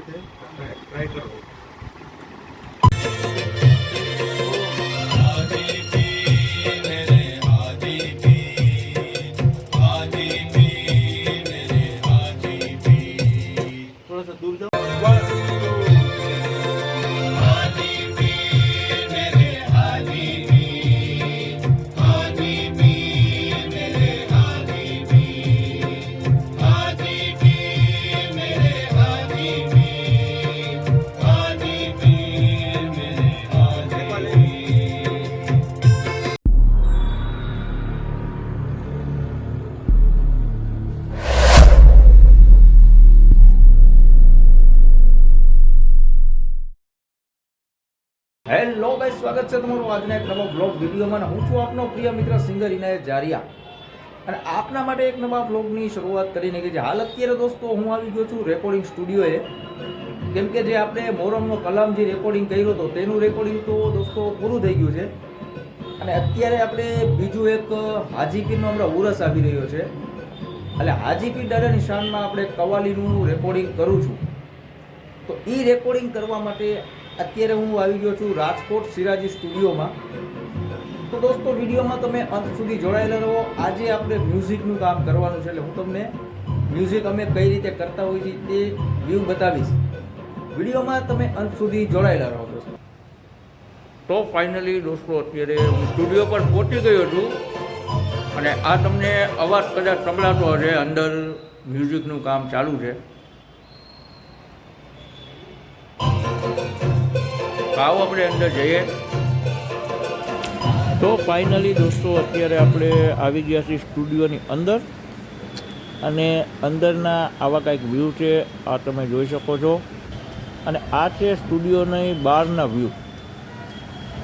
રીતે ટ્રાય કરો સ્વાગત છે તમારું આજના એક નવા બ્લોગ વિડીયોમાં. હું છું આપનો પ્રિય મિત્ર સિંગર ઇનાયત જારિયા. અને આપના માટે એક નવા બ્લોગની શરૂઆત કરીને કે જે હાલ અત્યારે દોસ્તો હું આવી ગયો છું રેકોર્ડિંગ સ્ટુડિયોએ કેમ કે જે આપણે મોરમનો કલામ જે રેકોર્ડિંગ કર્યો હતો, તેનું રેકોર્ડિંગ તો દોસ્તો પૂરું થઈ ગયું છે. અને અત્યારે આપણે બીજું એક હાજીપીરનો હમણાં ઉરસ આવી રહ્યો છે. એટલે હાજીપીર દાદા નિશાનમાં આપણે કવાલીનું રેકોર્ડિંગ કરું છું. તો એ રેકોર્ડિંગ કરવા માટે અત્યારે હું આવી ગયો છું રાજકોટ સિરાજી સ્ટુડિયોમાં. તો દોસ્તો, વિડીયોમાં તમે અંત સુધી જોડાયેલા રહો. આજે આપણે મ્યુઝિકનું કામ કરવાનું છે એટલે હું તમને મ્યુઝિક અમે કઈ રીતે કરતા હોઈએ છીએ તે વ્યૂ બતાવીશ. વિડીયોમાં તમે અંત સુધી જોડાયેલા રહો દોસ્તો. તો ફાઇનલી દોસ્તો, અત્યારે હું સ્ટુડિયો પર પહોંચી ગયો છું અને આ તમને અવાજ કદાચ સંભળાતો હશે, અંદર મ્યુઝિકનું કામ ચાલુ છે. આવો આપણે અંદર જઈએ. તો ફાઇનલી દોસ્તો, અત્યારે આપણે આવી ગયા છીએ સ્ટુડિયોની અંદર. અને અંદરના આવા કંઈક વ્યૂ છે, આ તમે જોઈ શકો છો. અને આ છે સ્ટુડિયોની બહારના વ્યૂ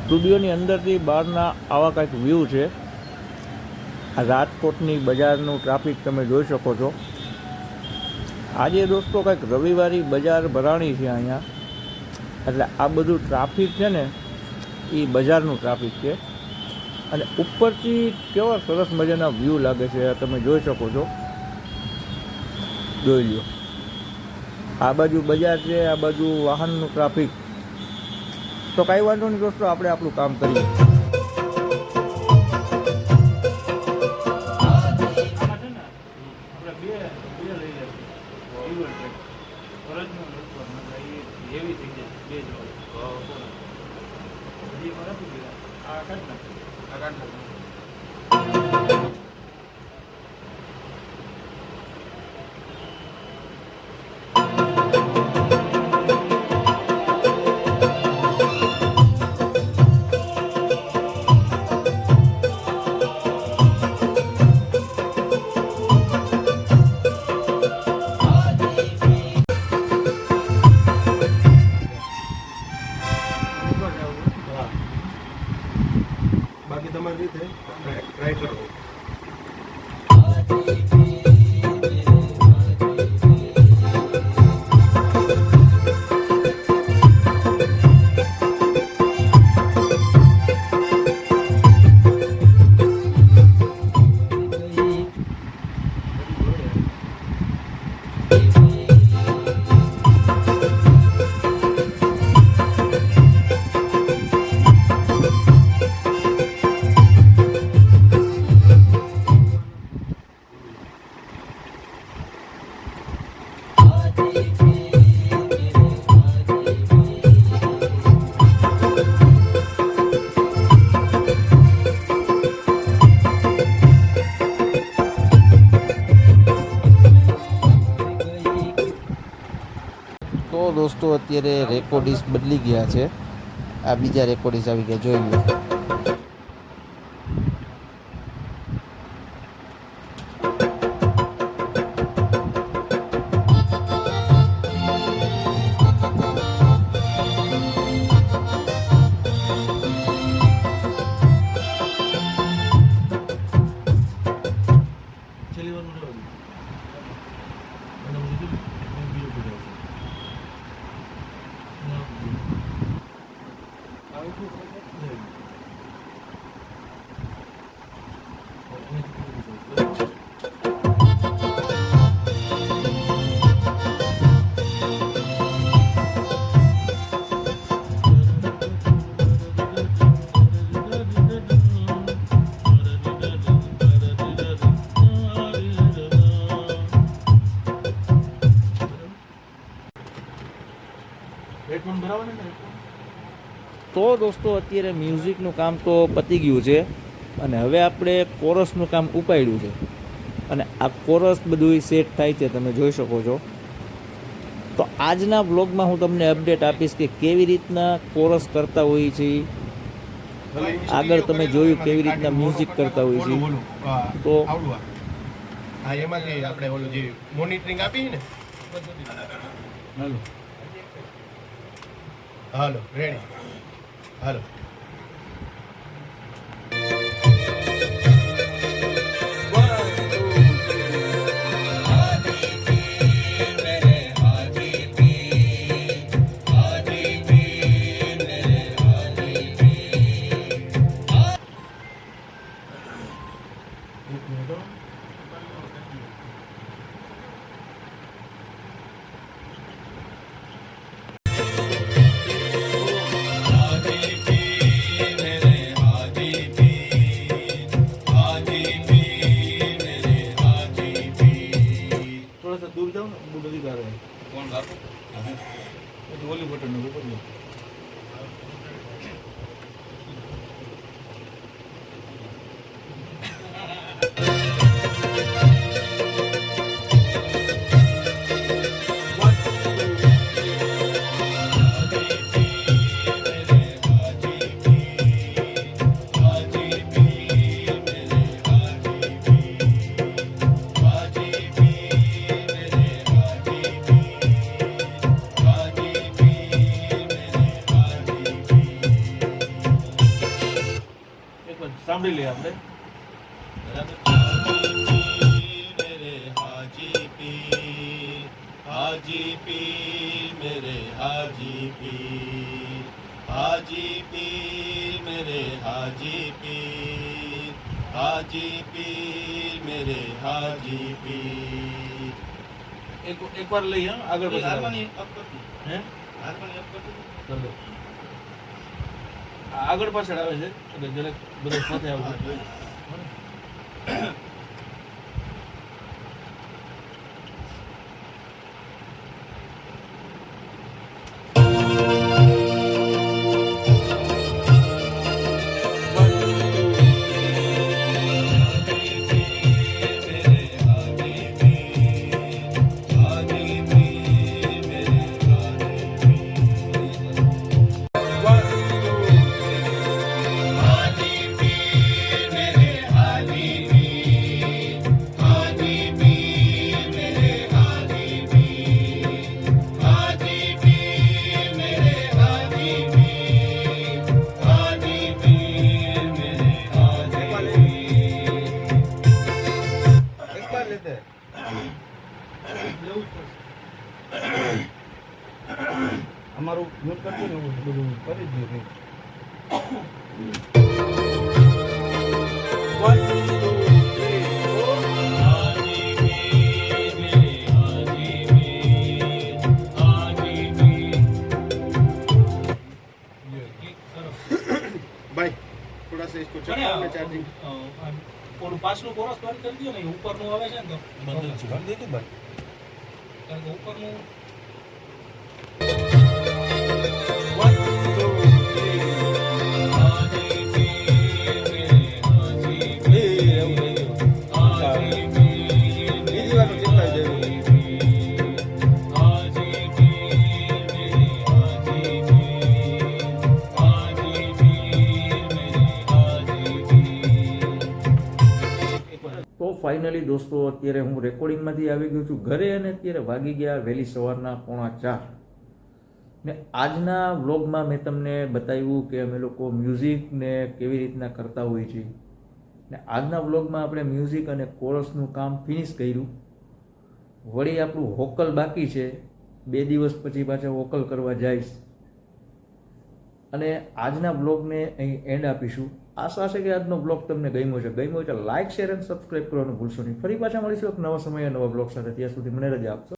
સ્ટુડિયોની અંદરથી બહારના આવા કંઈક વ્યૂ છે. આ રાજકોટની બજારનું ટ્રાફિક તમે જોઈ શકો છો. આજે દોસ્તો કંઈક રવિવારી બજાર ભરાણી છે અહીંયા. એટલે આ બધું ટ્રાફિક છે ને એ બજારનું ટ્રાફિક છે. અને ઉપરથી કેવા સરસ મજાના વ્યૂ લાગે છે તમે જોઈ શકો છો. જોઈ લ્યો. આ બાજુ બજાર છે, આ બાજુ વાહનનું ટ્રાફિક તો કાંઈ વાંધો નહીં દોસ્તો, આપણે આપણું કામ કરીએ. હા અત્યારે રેકોર્ડિસ બદલી ગયા છે. આ બીજા રેકોર્ડિસ આવી ગયા જોઈ લો. Thank વાર તો દોસ્તો અત્યારે મ્યુઝિકનું કામ તો પતી ગયું છે અને હવે આપણે કોરસનું કામ ઉપાડ્યું છે. અને આ કોરસ બધું સેટ થાય છે તમે જોઈ શકો છો. તો આજના બ્લોગમાં હું તમને અપડેટ આપીશ કે કેવી રીતના કોરસ કરતા હોઈએ છીએ. આગળ તમે જોયું કેવી રીતના મ્યુઝિક કરતા હોય છે. ઓલું, ઓલું, આ, તો- હા એમાંથી આપણે ઓલું જે મોનિટરિંગ આપી ને. Hello hello ready hello. સાંભળી લઈએ આપણે. હાજી પીર મેરે હાજી પીર હાજી પીર મેરે હાજી પીર હાજી પીર મેરે હાજી પીર એક એક વાર લઈએ આગળ હે હાથ પણ આગળ પાછળ આવે છે. એટલે જરાક બધા સાથે આવશે એક ઓલું પાછલું કોરસ બંધ કરી દો ને ઉપરનું આવે છે ને તો? બંધ દીધું ભાઈ? કારણ કે ઉપરનું ફાઇનલી દોસ્તો, અત્યારે હું રેકોર્ડિંગમાંથી આવી ગયો છું ઘરે અને અત્યારે વાગી ગયા વહેલી સવારના પોણા ચાર. ને આજના વ્લોગમાં મેં તમને બતાવ્યું કે અમે લોકો મ્યુઝિકને કેવી રીતના કરતા હોઈએ છીએ. ને આજના વ્લોગમાં આપણે મ્યુઝિક અને કોરસનું કામ ફિનિશ કર્યું. વળી આપણું હોકલ બાકી છે. બે દિવસ પછી પાછા હોકલ કરવા જઈશ. અને આજના બ્લોગને અહીં એન્ડ આપીશું. આશા છે કે આજનો બ્લોગ તમને ગમ્યો છે. ગમ્યો તો લાઇક શેર અને સબસ્ક્રાઇબ કરવાનું ભૂલશો નહીં. ફરી પાછા મળીશું એક નવા સમયે નવા બ્લોગ સાથે. ત્યાં સુધી મને રજા આપશો.